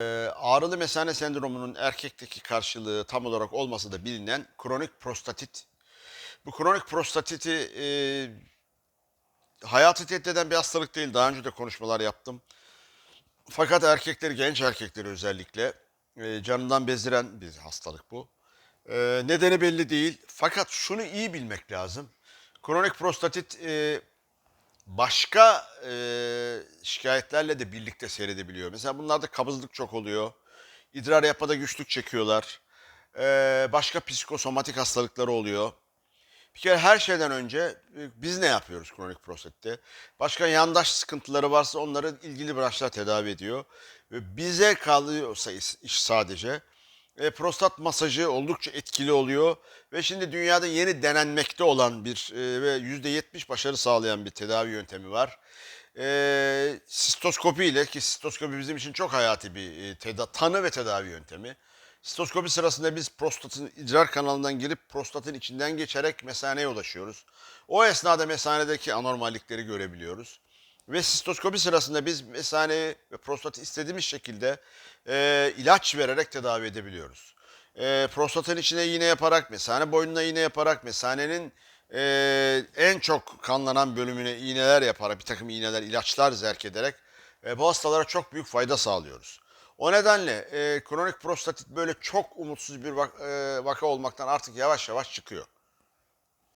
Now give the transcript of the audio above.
Ee, ağrılı mesane sendromunun erkekteki karşılığı tam olarak olmasa da bilinen kronik prostatit. Bu kronik prostatiti e, hayatı tehdit eden bir hastalık değil. Daha önce de konuşmalar yaptım. Fakat erkekleri, genç erkekleri özellikle e, canından bezdiren bir hastalık bu. E, nedeni belli değil. Fakat şunu iyi bilmek lazım. Kronik prostatit e, başka e, şikayetlerle de birlikte seyredebiliyor. Mesela bunlarda kabızlık çok oluyor. İdrar yapmada güçlük çekiyorlar. E, başka psikosomatik hastalıkları oluyor. Bir kere her şeyden önce e, biz ne yapıyoruz kronik prostatte? Başka yandaş sıkıntıları varsa onları ilgili branşlar tedavi ediyor. Ve bize kalıyorsa iş sadece e, prostat masajı oldukça etkili oluyor. Ve şimdi dünyada yeni denenmekte olan bir e, ve %70 başarı sağlayan bir tedavi yöntemi var. E, sistoskopi ile ki sistoskopi bizim için çok hayati bir e, teda- tanı ve tedavi yöntemi. Sistoskopi sırasında biz prostatın idrar kanalından girip prostatın içinden geçerek mesaneye ulaşıyoruz. O esnada mesanedeki anormallikleri görebiliyoruz. Ve sistoskopi sırasında biz mesaneyi ve prostatı istediğimiz şekilde e, ilaç vererek tedavi edebiliyoruz. E, prostatın içine iğne yaparak, mesane boynuna iğne yaparak, mesanenin e, en çok kanlanan bölümüne iğneler yaparak, bir takım iğneler, ilaçlar zerk ederek e, bu hastalara çok büyük fayda sağlıyoruz. O nedenle e, kronik prostatit böyle çok umutsuz bir vak- e, vaka olmaktan artık yavaş yavaş çıkıyor.